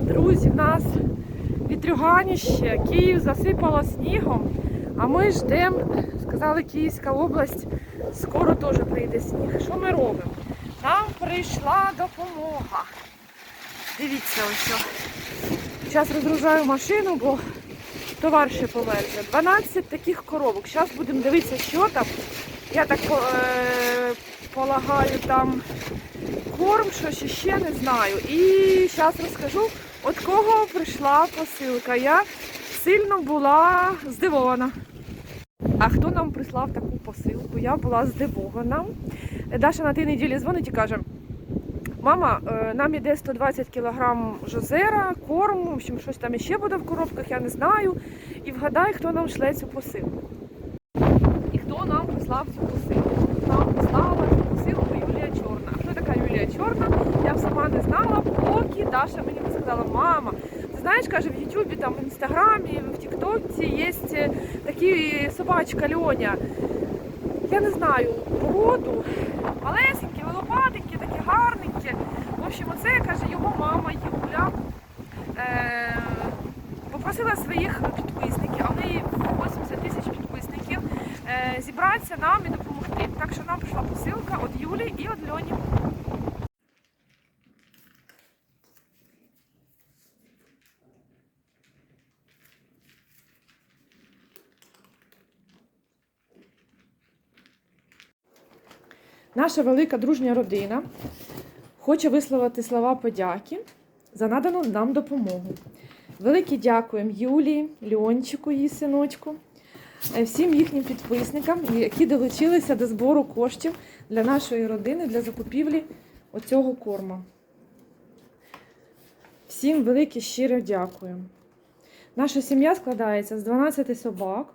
Друзі, в нас вітрюганіще, Київ засипало снігом, а ми ждемо, сказали Київська область, скоро теж прийде сніг. Що ми робимо? Нам прийшла допомога. Дивіться ось. Зараз розгружаю машину, бо товар ще померзне. 12 таких коробок. Зараз будемо дивитися, що там. Я так е, полагаю, там корм, що ще, ще не знаю. І зараз розкажу, від кого прийшла посилка. Я сильно була здивована. А хто нам прислав таку посилку? Я була здивована. Даша на тій неділі дзвонить і каже: Мама, е, нам іде 120 кг жозера, корму, в общем, щось там іще буде в коробках, я не знаю. І вгадай, хто нам шле цю посилку. І хто нам прислав цю посилку? Нам прислала цю посилку Юлія Чорна. А хто така Юлія Чорна? Я сама не знала, поки Даша мені не сказала, мама. Ти знаєш, каже, в Ютубі, там, в Інстаграмі, в Тіктоці є е, такі собачка Льоня. Я не знаю породу, малесенькі, волопатенькі, такі гарненькі. В общем, оце каже його мама Юля. Е, попросила своїх підписників, а в неї 80 тисяч підписників, е, зібратися нам і допомогти. Так що нам прийшла посилка від Юлі і від Льоні. Наша велика дружня родина хоче висловити слова подяки за надану нам допомогу. Велике дякуємо Юлії, Льончику, її синочку, е, всім їхнім підписникам, які долучилися до збору коштів для нашої родини для закупівлі оцього корму. Всім велике щиро дякуємо. Наша сім'я складається з 12 собак,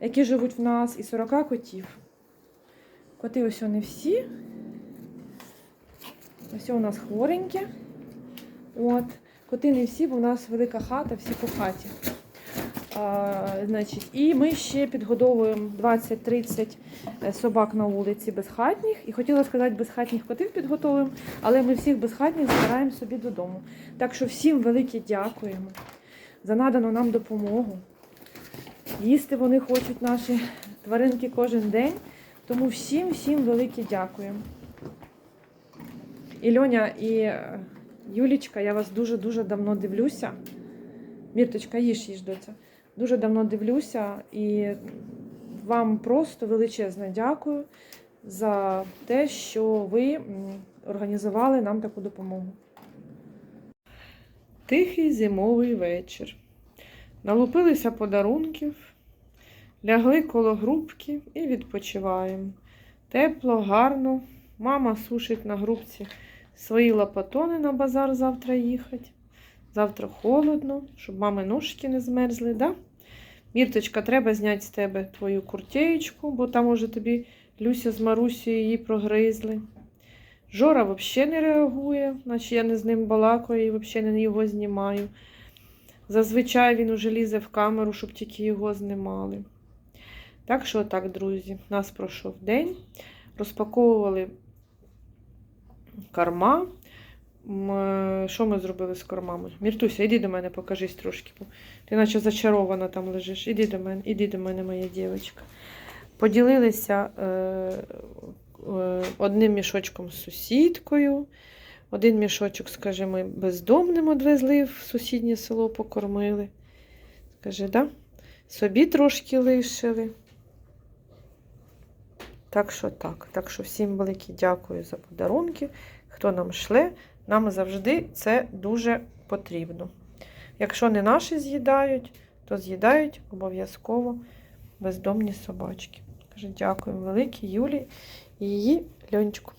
які живуть в нас, і 40 котів. Коти ось вони всі. Ось у нас хворенькі. От. Коти не всі, бо у нас велика хата, всі по хаті. А, значить, і ми ще підгодовуємо 20-30 собак на вулиці безхатніх. І хотіла сказати, безхатніх котів підготовуємо, але ми всіх безхатніх збираємо собі додому. Так що всім велике дякуємо за надану нам допомогу. Їсти вони хочуть наші тваринки кожен день. Тому всім, всім велике дякуємо. І Льоня, і е, Юлічка, я вас дуже-дуже давно дивлюся. Мірточка, їж, їж, доця. Дуже давно дивлюся і вам просто величезне дякую за те, що ви організували нам таку допомогу. Тихий зимовий вечір. Налупилися подарунків, лягли коло грубки і відпочиваємо. Тепло, гарно. Мама сушить на грубці свої лопатони на базар завтра їхати. Завтра холодно, щоб мами ножки не змерзли, да? Мірточка, треба зняти з тебе твою куртеєчку, бо там уже тобі Люся з Марусею її прогризли. Жора взагалі не реагує, наче я не з ним балакаю і взагалі не його знімаю. Зазвичай він уже лізе в камеру, щоб тільки його знімали. Так що так, друзі, нас пройшов день. Розпаковували корма. Е, Що ми зробили з кормами? Міртуся, іди до мене, покажись трошки. Ти наче зачарована там лежиш. Іди до мене, іди до мене, моя дівчинка. Поділилися е, е, одним мішочком з сусідкою. Один мішочок, скажімо, бездомним одвезли в сусіднє село, покормили. Скажи, да? Собі трошки лишили. Так що так. Так що всім велике дякую за подарунки. Хто нам шле, нам завжди це дуже потрібно. Якщо не наші з'їдають, то з'їдають обов'язково бездомні собачки. Дякую велике Юлі і її льончику.